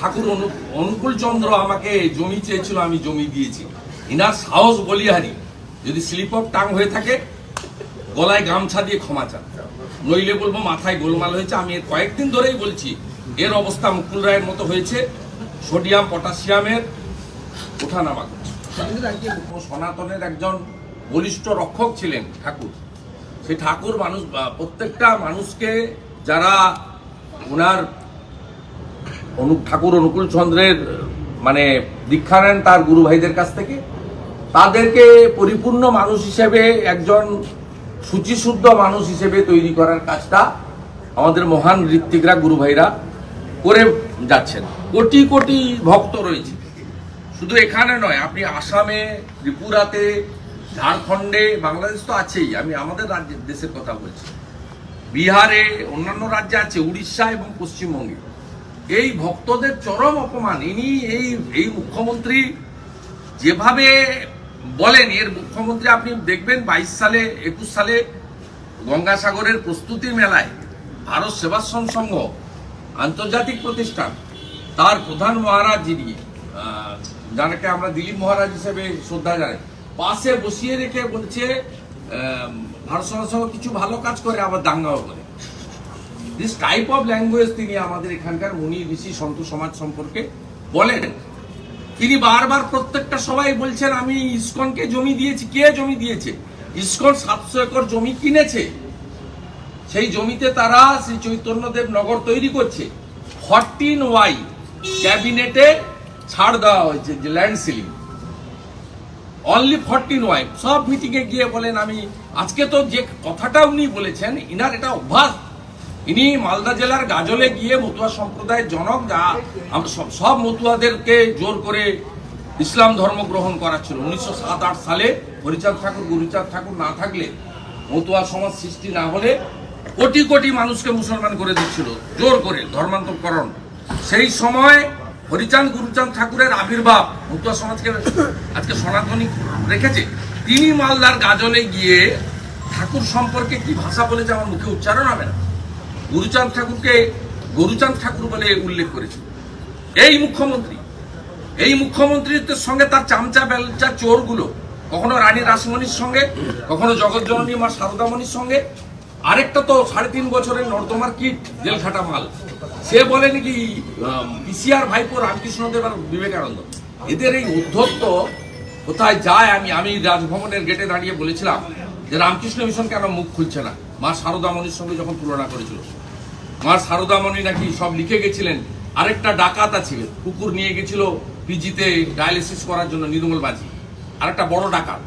ঠাকুর অনু- অনুকূল চন্দ্র আমাকে জমি চেয়েছিল, আমি জমি দিয়েছি। ইনার সাহস বলিহারি। যদি স্লিপ অফ টাং হয়ে থাকে, গলায় গামছা দিয়ে ক্ষমা চান। নইলে বলব মাথায় গোলমাল হয়েছে। আমি এর কয়েকদিন ধরেই বলছি, এর অবস্থা মুকুল রায়ের মতো হয়েছে। সোডিয়াম, পটাশিয়ামের ওঠানামা সনাতনের একজন বলিষ্ঠ রক্ষক ছিলেন ঠাকুর। সেই ঠাকুর মানুষ প্রত্যেকটা মানুষকে যারা ওনার অনু ঠাকুর অনুকূল চন্দ্রের মানে দীক্ষা নেন তার গুরু ভাইদের কাছ থেকে। তাদেরকে পরিপূর্ণ মানুষ হিসেবে, একজন শুচিশুদ্ধ মানুষ হিসেবে তৈরি করার কাজটা আমাদের মহান ঋত্বিকরা, গুরু ভাইরা করে যাচ্ছেন। কোটি কোটি ভক্ত রয়েছে। শুধু এখানে নয়, আপনি আসামে, ত্রিপুরাতে, ঝাড়খণ্ডে, বাংলাদেশ তো আছেই, আমি আমাদের রাজ্যের দেশের কথা বলছি। বিহারে অন্যান্য রাজ্যে আছে, উড়িষ্যা এবং পশ্চিমবঙ্গে। এই ভক্তদের চরম অপমান। ইনি এই এই মুখ্যমন্ত্রী যেভাবে বলেন, এর মুখ্যমন্ত্রী আপনি দেখবেন বাইশ সালে, একুশ সালে গঙ্গাসাগরের প্রস্তুতি মেলায় ভারত সেবাশ্রম সংঘ, আন্তর্জাতিক প্রতিষ্ঠান, তার প্রধান মহারাজ যিনি যাকে আমরা দিলীপ মহারাজ হিসেবে শ্রদ্ধা জানাই, পাশে বসিয়ে রেখে বলছে ভারত সমাজ কিছু ভালো কাজ করে আবার দাঙ্গাও করে। দিস টাইপ অফ ল্যাঙ্গুয়েজ তিনি আমাদের এখানকার মুনি, ঋষি, সন্ত সমাজ সম্পর্কে বলেন। তিনি বারবার প্রত্যেকটা সবাই বলছেন, আমি ইসকনকে জমি দিয়েছি। কে জমি দিয়েছে? ইসকন সাতশো একর জমি কিনেছে। সেই জমিতে তারা শ্রী চৈতন্যদেব নগর তৈরি করছে। ফরটিন ওয়াই ক্যাবিনেটে ছাড় দেওয়া হয়েছে, যে ল্যান্ড সিলিং অনলি ফরটিন ওয়াই সব মিটিংয়ে গিয়ে বলেন, আমি আজকে তো যে কথাটা উনি বলেছেন, ইনার এটা অভ্যাস। ইনি মালদা জেলার গাজলে গিয়ে মতুয়া সম্প্রদায়ের জনক যা সব মতুয়াদেরকে জোর করে ইসলাম ধর্ম গ্রহণ করাচ্ছিল। উনিশশো সাত আট সালে হরিচাঁদ ঠাকুর, গুরুচাঁদ ঠাকুর না থাকলে মতুয়া সমাজ সৃষ্টি না হলে কোটি কোটি মানুষকে মুসলমান করে দিচ্ছিল, জোর করে ধর্মান্তরকরণ। সেই সময় হরিচাঁদ, গুরুচাঁদ ঠাকুরের আবির্ভাব মতুয়া সমাজকে আজকে সনাতনী রেখেছে। তিনি মালদার গাজলে গিয়ে ঠাকুর সম্পর্কে কি ভাষা বলেছে আমার মুখে উচ্চারণ হবে না। গুরুচাঁদ ঠাকুরকে গরুচাঁদ ঠাকুর বলে উল্লেখ করেছে। এই মুখ্যমন্ত্রী, এই মুখ্যমন্ত্রীর সঙ্গে তার চামচা, বেলচা, চোরগুলো, কখনো রানী রাসমণির সঙ্গে, কখনো জগৎজননী মা সারদামণির সঙ্গে, আরেকটা তো সাড়ে তিন বছরের নর্দমার কিট জেল খাটা মাল। সে বলে নাকি পিসিআর ভাইপো রামকৃষ্ণদেব আর বিবেকানন্দ। এদের এই উদ্ধত্ত কোথায় যায় আমি আমি রাজভবনের গেটে দাঁড়িয়ে বলেছিলাম যে রামকৃষ্ণ মিশন কেন মুখ খুলছে না? মা সারদামণির সঙ্গে যখন তুলনা করেছিল। মা সারদামণি নাকি সব লিখে গেছিলেন, আরেকটা ডাকাত আছে, কুকুর নিয়ে গেছিল পিজিতে ডায়ালিসিস করার জন্য নির্মল বাজি আরেকটা বড় ডাকাত।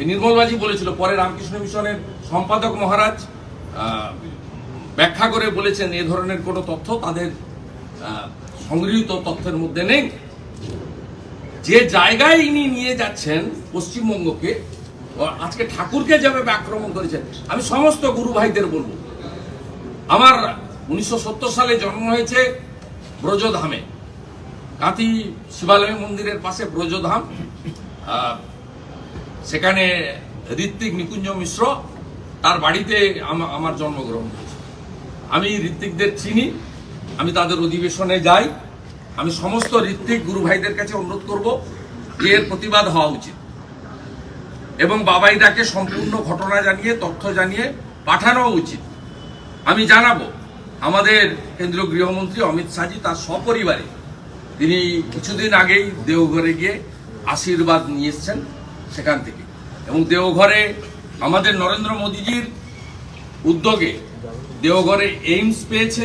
এই নির্মল বাজি বলেছিল, পরে রামকৃষ্ণ মিশনের সম্পাদক মহারাজ ব্যাখ্যা করে বলেছেন, এ ধরনের কোনো তথ্য তাদের সংগৃহীত তথ্যের মধ্যে নেই। যে জায়গায় ইনি নিয়ে যাচ্ছেন পশ্চিমবঙ্গকে আজকে ঠাকুরকে যেভাবে আক্রমণ করেছেন আমি সমস্ত গুরু ভাইদের বলব। আমার উনিশশো সত্তর সালে জন্ম হয়েছে ব্রজধামে। কাঁথি শিবালয় মন্দিরের পাশে ব্রজধাম। সেখানে ঋত্বিক নিকুঞ্জ মিশ্র তার বাড়িতে আমা- আমার জন্মগ্রহণ হয়েছে। আমি ঋত্বিকদের চিনি, আমি তাদের অধিবেশনে যাই। আমি সমস্ত ঋত্বিক গুরু ভাইদের কাছে অনুরোধ করব যে এর প্রতিবাদ হওয়া উচিত। এবং বাবাইদাকে সম্পূর্ণ ঘটনা জানিয়ে, তথ্য জানিয়ে পাঠানো উচিত। আমি জানাব, আমাদের কেন্দ্রীয় গৃহমন্ত্রী অমিত শাহজি তার সপরিবারে তিনি কিছুদিন আগেই দেওঘরে গিয়ে আশীর্বাদ নিয়ে সেখান থেকে। এবং দেওঘরে আমাদের নরেন্দ্র মোদীজির উদ্যোগে দেওঘরে এইমস পেয়েছে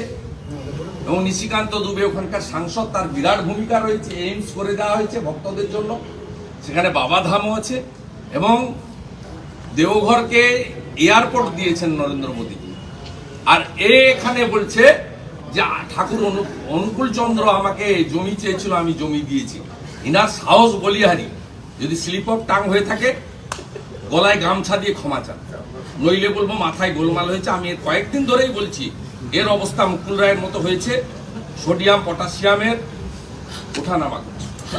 এবং নিশিকান্ত দুবে ওখানকার সাংসদ, তার বিরাট ভূমিকা রয়েছে, এইমস করে দেওয়া হয়েছে ভক্তদের জন্য। সেখানে বাবাধামও আছে। এবং দেওঘরকে এয়ারপোর্ট দিয়েছেন নরেন্দ্র মোদীজি আর এখানে বলছে যে, ঠাকুর অনু- অনুকূল চন্দ্র আমাকে জমি চেয়েছিল, আমি জমি দিয়েছি। ইনার সাহস বলিহারি। যদি স্লিপ অফ টাং হয়ে থাকে, গলায় গামছা দিয়ে ক্ষমা চান। নইলে বলব মাথায় গোলমাল হয়েছে। আমি এর কয়েকদিন ধরেই বলছি, এর অবস্থা মুকুল রায়ের মতো হয়েছে। সোডিয়াম, পটাশিয়ামের ওঠানামা করছে।